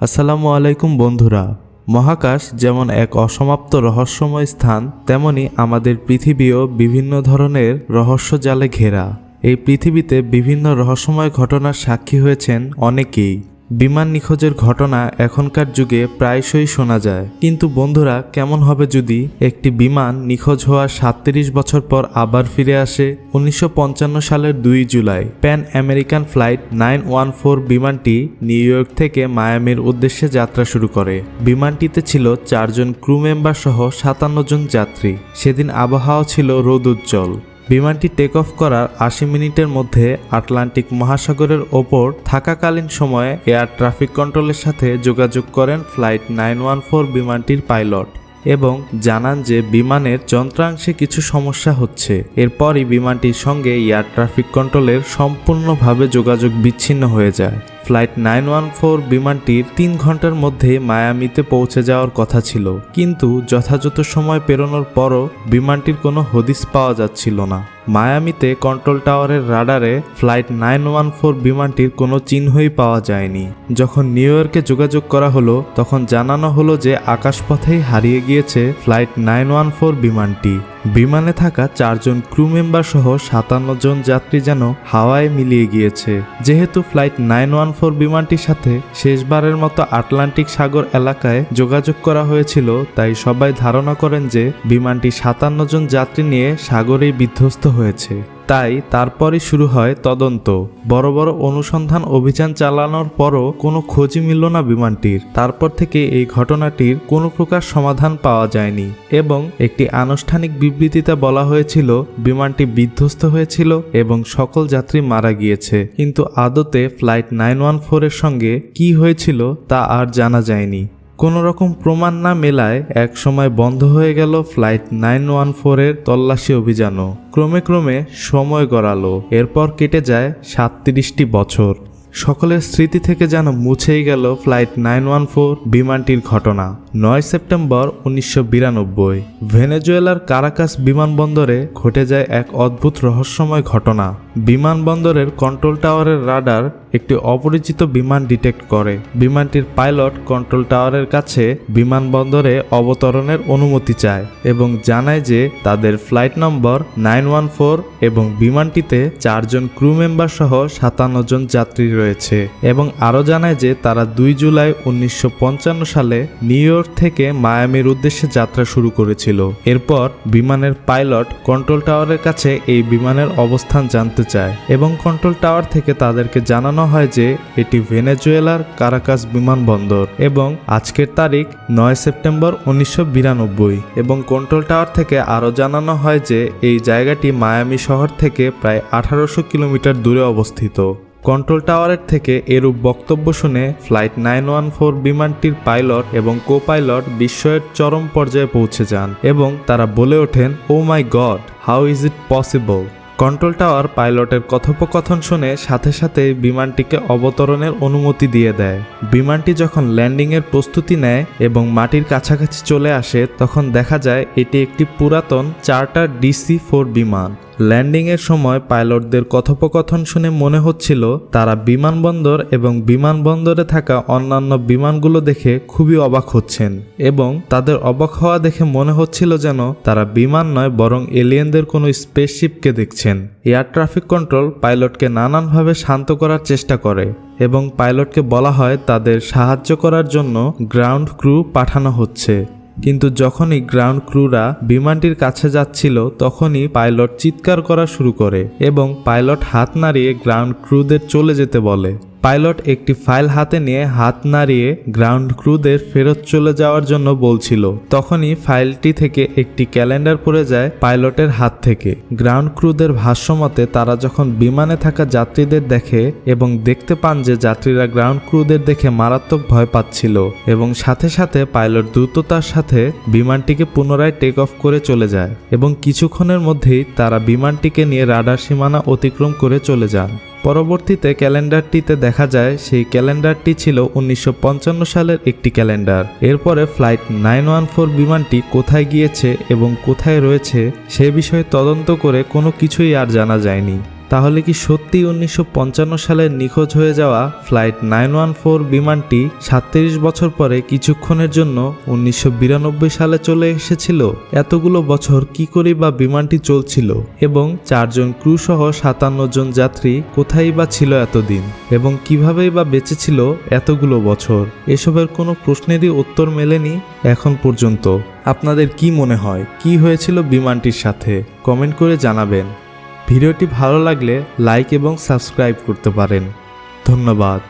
আসসালামু আলাইকুম বন্ধুরা। মহাকাশ যেমন এক অসমাপ্ত রহস্যময় স্থান, তেমনি আমাদের পৃথিবীও বিভিন্ন ধরনের রহস্য জালে ঘেরা। এই পৃথিবীতে বিভিন্ন রহস্যময় ঘটনার সাক্ষী হয়েছেন অনেকেই। বিমান নিখোঁজের ঘটনা এখনকার যুগে প্রায়শই শোনা যায়। কিন্তু বন্ধুরা, কেমন হবে যদি একটি বিমান নিখোঁজ হওয়ার সাতত্রিশ বছর পর আবার ফিরে আসে? উনিশশো পঞ্চান্ন সালের দুই July, Pan American flight nine one four বিমানটি নিউ ইয়র্ক থেকে মায়ামির উদ্দেশ্যে যাত্রা শুরু করে। বিমানটিতে ছিল চারজন ক্রু মেম্বার সহ সাতান্ন জন যাত্রী। সেদিন আবহাওয়া ছিল রোদ বিমানটি টেক অফ করার আশি মিনিটের মধ্যে আটলান্টিক মহাসাগরের ওপর থাকাকালীন সময়ে এয়ার ট্রাফিক কন্ট্রোলের সাথে যোগাযোগ করেন ফ্লাইট নাইন ওয়ান ফোর বিমানটির পাইলট। এবং জানান যে বিমানের যন্ত্রাংশে কিছু সমস্যা হচ্ছে। এরপরই বিমানটির সঙ্গে এয়ার ট্রাফিক কন্ট্রোলের সম্পূর্ণভাবে যোগাযোগ বিচ্ছিন্ন হয়ে যায়। ফ্লাইট নাইন ওয়ান ফোর বিমানটির তিন ঘণ্টার মধ্যে মায়ামিতে পৌঁছে যাওয়ার কথা ছিল। কিন্তু যথাযথ সময় পেরোনোর পরও বিমানটির কোনো হদিস পাওয়া যাচ্ছিল না। মায়ামিতে কন্ট্রোল টাওয়ারের রাডারে ফ্লাইট নাইন ওয়ান ফোর বিমানটির কোনো চিহ্নই পাওয়া যায়নি। যখন নিউ ইয়র্কে যোগাযোগ করা হলো, তখন জানানো হলো যে আকাশপথেই হারিয়ে গিয়েছে ফ্লাইট নাইন ওয়ান ফোর বিমানটি। বিমানে থাকা চারজন ক্রু মেম্বার সহ সাতান্ন জন যাত্রী যেন হাওয়ায় মিলিয়ে গিয়েছে। যেহেতু ফ্লাইট নাইন ওয়ান ফোর বিমানটির সাথে শেষবারের মতো আটলান্টিক সাগর এলাকায় যোগাযোগ করা হয়েছিল, তাই সবাই ধারণা করেন যে বিমানটি সাতান্ন জন যাত্রী নিয়ে সাগরেই বিধ্বস্ত হয়েছে। তাই তারপরই শুরু হয় তদন্ত। বড় বড় অনুসন্ধান অভিযান চালানোর পরও কোনো খোঁজই মিলল না বিমানটির। তারপর থেকে এই ঘটনাটির কোনো প্রকার সমাধান পাওয়া যায়নি এবং একটি আনুষ্ঠানিক বিবৃতিতে বলা হয়েছিল, বিমানটি বিধ্বস্ত হয়েছিল এবং সকল যাত্রী মারা গিয়েছে। কিন্তু আদতে ফ্লাইট নাইন ওয়ান ফোরের সঙ্গে কি হয়েছিল তা আর জানা যায়নি। কোনো রকম প্রমাণ না মেলায় এক সময় বন্ধ হয়ে গেল ফ্লাইট নাইন ওয়ান ফোরের তল্লাশি অভিযানও। ক্রমে ক্রমে সময় গড়ালো, এরপর কেটে যায় সাতত্রিশটি বছর। সকলের স্মৃতি থেকে যেন মুছেই গেল ফ্লাইট নাইন ওয়ান ফোর বিমানটির ঘটনা। নয় সেপ্টেম্বর উনিশশো বিরানব্বই, ভেনেজুয়েলার কারাকাস বিমানবন্দরে ঘটে যায় এক অদ্ভুত রহস্যময় ঘটনা। বিমানবন্দরের কন্ট্রোল টাওয়ারের রাডার একটি অপরিচিত বিমান ডিটেক্ট করে। বিমানটির পাইলট কন্ট্রোল টাওয়ারের কাছে বিমানবন্দরে অবতরণের অনুমতি চায় এবং জানায় যে তাদের flight number nine one four এবং বিমানটিতে চারজন ক্রু মেম্বার সহ সাতান্ন জন যাত্রী রয়েছে এবং আরও জানায় যে তারা দুই জুলাই উনিশশো পঞ্চান্ন সালে নিউ ইয়র্ক থেকে মায়ামির উদ্দেশ্যে যাত্রা শুরু করেছিল। এরপর বিমানের পাইলট কন্ট্রোল টাওয়ারের কাছে এই বিমানের অবস্থান জানতে চায় এবং কন্ট্রোল টাওয়ার থেকে তাদেরকে জানানো হয় যে, এটি ভেনেজুয়েলার কারাকাস বিমানবন্দর এবং আজকের তারিখ নয় সেপ্টেম্বর উনিশশো বিরানব্বই এবং কন্ট্রোল টাওয়ার থেকে আরও জানানো হয় যে, এই জায়গাটি মায়ামি শহর থেকে প্রায় আঠারোশো কিলোমিটার দূরে অবস্থিত। কন্ট্রোল টাওয়ারের থেকে এরূপ বক্তব্য শুনে ফ্লাইট নাইন ওয়ান ফোর বিমানটির পাইলট এবং কো পাইলট বিস্ময়ের চরম পর্যায়ে পৌঁছে যান এবং তারা বলে ওঠেন ও my God how is it possible control tower পাইলটের কথোপকথন শুনে সাথে সাথে বিমানটিকে অবতরণের অনুমতি দিয়ে দেয়। বিমানটি যখন ল্যান্ডিংয়ের প্রস্তুতি নেয় এবং মাটির কাছাকাছি চলে আসে, তখন দেখা যায় এটি একটি পুরাতন চার্টার ডিসি ফোর বিমান। ল্যান্ডিংয়ের সময় পাইলটদের কথোপকথন শুনে মনে হচ্ছিল তারা বিমানবন্দর এবং বিমানবন্দরে থাকা অন্যান্য বিমানগুলো দেখে খুবই অবাক হচ্ছেন এবং তাদের অবাক হওয়া দেখে মনে হচ্ছিল যেন তারা বিমান নয়, বরং এলিয়েনদের কোনো স্পেসশিপকে দেখছেন। এয়ার ট্রাফিক কন্ট্রোল পাইলটকে নানানভাবে শান্ত করার চেষ্টা করে এবং পাইলটকে বলা হয় তাদের সাহায্য করার জন্য গ্রাউন্ড ক্রু পাঠানো হচ্ছে। কিন্তু যখনই গ্রাউন্ড ক্রুরা বিমানটির কাছে যাচ্ছিল, তখনই পাইলট চিৎকার করা শুরু করে এবং পাইলট হাত নাড়িয়ে গ্রাউন্ড ক্রুদের চলে যেতে বলে। পাইলট একটি ফাইল হাতে নিয়ে হাত নাড়িয়ে গ্রাউন্ড ক্রুদের ফেরত চলে যাওয়ার জন্য বলছিল। তখনই ফাইলটি থেকে একটি ক্যালেন্ডার পড়ে যায় পাইলটের হাত থেকে। গ্রাউন্ড ক্রুদের ভাষ্যমতে তারা যখন বিমানে থাকা যাত্রীদের দেখে এবং দেখতে পান যে যাত্রীরা গ্রাউন্ড ক্রুদের দেখে মারাত্মক ভয় পাচ্ছিল এবং সাথে সাথে পাইলট দ্রুততার সাথে বিমানটিকে পুনরায় টেক অফ করে চলে যায় এবং কিছুক্ষণের মধ্যেই তারা বিমানটিকে নিয়ে রাডার সীমানা অতিক্রম করে চলে যান। পরবর্তীতে ক্যালেন্ডারটিতে দেখা যায়, সেই ক্যালেন্ডারটি ছিল উনিশশো পঞ্চান্ন সালের একটি ক্যালেন্ডার। এরপরে ফ্লাইট নাইন ওয়ান ফোর বিমানটি কোথায় গিয়েছে এবং কোথায় রয়েছে, সে বিষয়ে তদন্ত করে কোনো কিছুই আর জানা যায়নি। তাহলে কি সত্যি উনিশশো পঞ্চান্ন সালে নিখোঁজ হয়ে যাওয়া ফ্লাইট নাইন ওয়ান ফোর বিমানটি সাতত্রিশ বছর পরে কিছুক্ষণের জন্য উনিশশো বিরানব্বই সালে চলে এসেছিল? এতগুলো বছর কি করে বা বিমানটি চলছিল? এবং চারজন ক্রু সহ সাতান্ন জন যাত্রী কোথায় বা ছিল এতদিন? এবং কিভাবেই বা বেঁচে ছিল এতগুলো বছর? এসবের কোনো প্রশ্নেরই উত্তর মেলেনি এখন পর্যন্ত। আপনাদের কি মনে হয়? কি হয়েছিল বিমানটির সাথে? কমেন্ট করে জানাবেন। ভিডিওটি ভালো লাগলে লাইক এবং সাবস্ক্রাইব করতে পারেন। ধন্যবাদ।